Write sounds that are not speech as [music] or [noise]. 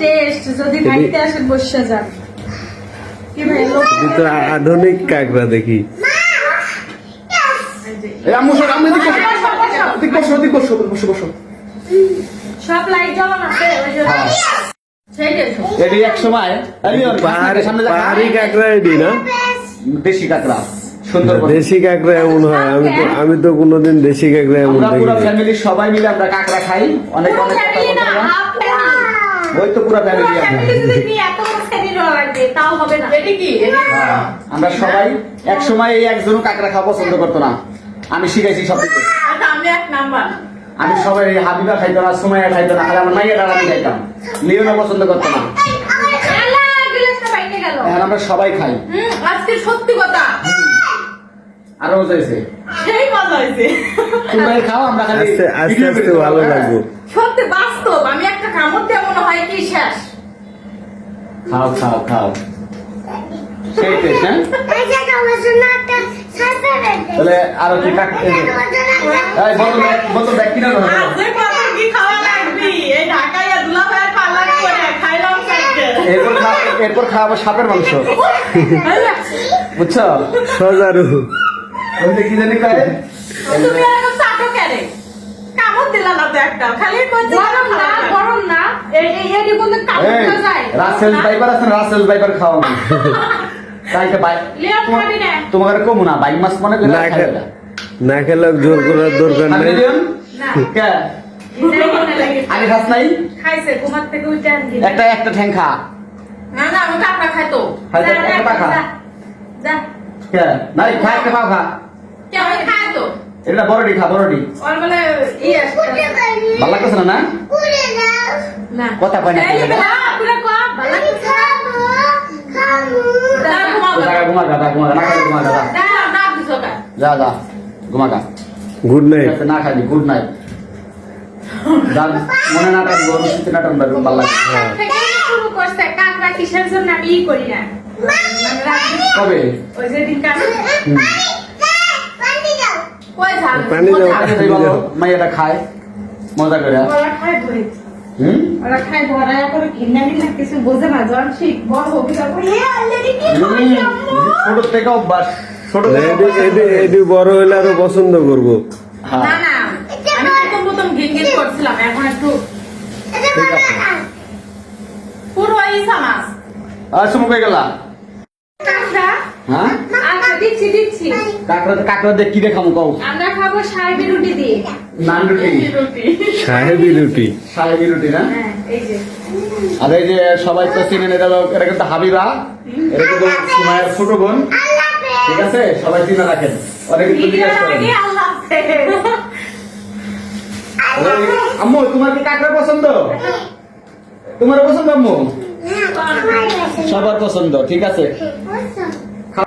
Test যদি খাইতে আসেন বসে যান। কি ভাই লোক তুই তো আধুনিক কাকড়া দেখি দেশি কাঁকড়া সুন্দর দেশি কাকড়া এমন হয়। আমি তো আমি তো কোনোদিন দেশি কাকড়া এমন আমরা পুরো ফ্যামিলি সবাই মিলে আমরা কাঁকড়া খাই। অনেক অনেক হয়। ওই তো পুরো ফ্যামিলি কি? হ্যাঁ, আমরা সবাই এক সময় এই একজনও কাঁকড়া খাওয়া পছন্দ করতো না। আমি শিখাইছি সব কিছু আচ্ছা আমি এক নাম্বার। আমি সবাই এই হাবিবা খাইতো না সুমাইয়া খাইতো না খালি আমার মাইয়া ডালা আমি খাইতাম। লিওনা পছন্দ করতো না। এখন আমরা সবাই খাই। আজকে সত্যি কথা। আরও হয়েছে। সেই মজা হয়েছে। তোমরা খাও আমরা খালি আস্তে আস্তে ভালো হ্যাঁ। লাগবে। সত্যি একটা কামড় দিয়ে মনে হয় কি শেষ? খাও খাও খাও। সেই টেস্ট হ্যাঁ? তাহলে আরও কি কাক এই বোতল ব্যাগ- বোতল ব্যাগ কিনা দাও। আর কত কি খাওয়া লাগবি? এই ঢাকায় দুলা ভাইয়ের পাল্লা করে খাইলাম সাইডে এরপর খাও এরপর খাওয়াবো সাপের মাংস। [laughs] বুঝছ? সজারু। ওই কি জানি কয় একটা খালি গরম না গরম না। এই এই এডি বলতে যায়। রাসেল বাইবার আছে রাসেল বাইবার খাও তাইকে বাই লিওন খাবি না। তোমার কমু না বাইক মাছ মনে করে না খাইবে খে- না। না খেলে জোর করার দরকার নেই না লিওন? না। কে? এটাই লাগে। আগে খাস নাই? খাইছে ঘুমার থেকে উঠে আন একটা একটা ঠ্যাং খা না না আমি কাপড়া খাইতো খাইতে একটা খা যা। কে? খা কে এটা বড়ডি খা বড়ডি ইয়ে ভালো লাগতেছে না না? না। কথা কয় না যা যা ঘুমা গা গুড নাইট আছে, না খালি গুড নাইট মনে না থাকবে অনুষ্ঠিত না টানবে ভালো লাগে থেকে শুরু করছে? কাকড়া কিসের জন্য আমি ই করি না? মানে রাত্রি- কবে? ওই যে দিন মাইয়াটা খায়। মজা করে। ওরা হুম? ওরা খায় ভরা করে ঘিন্না ঘিন্না কিছু বোঝে না জন ঠিক বড় হোক? ছোট থেকে অভ্যাস ছোট এডি আরও পছন্দ করব। না না আমি প্রথম প্রথম ঘিন ঘিন করছিলাম এখন একটু ঠিক আছে পুরো ইসা মাছ আর সুমুখ হয়ে গেলা। কাকড়া হ্যাঁ? আচ্ছা দিচ্ছি দিচ্ছি। কাকড়া কাকড়া দিয়ে কি দেখামু কও? আমরা খাব সাহেবি রুটি দিয়ে। নান রুটি। সাহেবি রুটি। সাহেবি রুটি। না? হ্যাঁ এই যে। আর এই যে সবাই তো চিনেন এটা কিন্তু হাবিবা এটা কিন্তু সুমায়ের ছোট বোন। ঠিক আছে? সবাই চিনে রাখেন। অনেক জিজ্ঞাসা করেন। আম্মু তোমার কি কাকড়া পছন্দ? তোমার পছন্দ আম্মু? সবার পছন্দ ঠিক আছে?